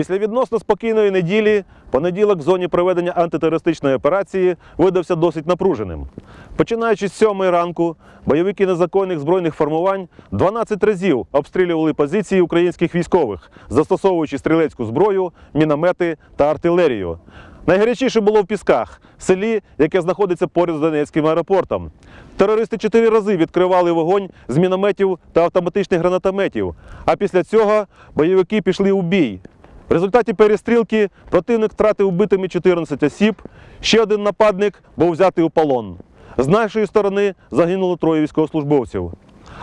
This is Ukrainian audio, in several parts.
Після відносно спокійної неділі понеділок в зоні проведення антитерористичної операції видався досить напруженим. Починаючи з 7 ранку, бойовики незаконних збройних формувань 12 разів обстрілювали позиції українських військових, застосовуючи стрілецьку зброю, міномети та артилерію. Найгарячіше було в Пісках, селі, яке знаходиться поряд з Донецьким аеропортом. Терористи чотири рази відкривали вогонь з мінометів та автоматичних гранатометів. А після цього бойовики пішли у бій. В результаті перестрілки противник втратив вбитими 14 осіб. Ще один нападник був взятий у полон. З нашої сторони загинуло троє військовослужбовців.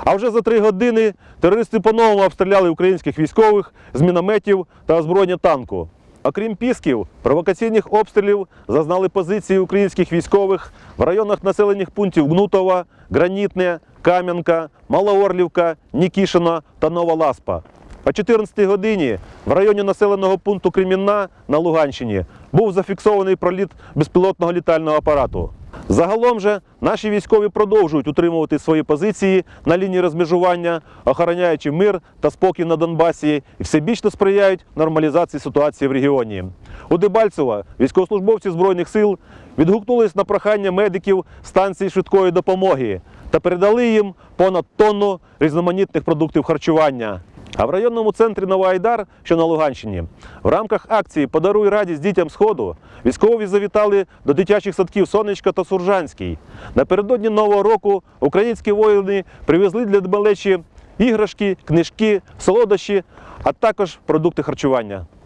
А вже за три години терористи по-новому обстріляли українських військових з мінометів та озброєння танку. Окрім пісків, провокаційних обстрілів зазнали позиції українських військових в районах населених пунктів Гнутова, Гранітне, Кам'янка, Малоорлівка, Нікішино та Нова Ласпа. О 14 годині в районі населеного пункту Кремінна на Луганщині був зафіксований проліт безпілотного літального апарату. Загалом же наші військові продовжують утримувати свої позиції на лінії розмежування, охороняючи мир та спокій на Донбасі і всебічно сприяють нормалізації ситуації в регіоні. У Дебальцево військовослужбовці Збройних сил відгукнулись на прохання медиків станції швидкої допомоги та передали їм понад тонну різноманітних продуктів харчування. А в районному центрі Новоайдар, що на Луганщині, в рамках акції Подаруй радість дітям Сходу військові завітали до дитячих садків Сонечка та Суржанський. Напередодні Нового року українські воїни привезли для малечі іграшки, книжки, солодощі, а також продукти харчування.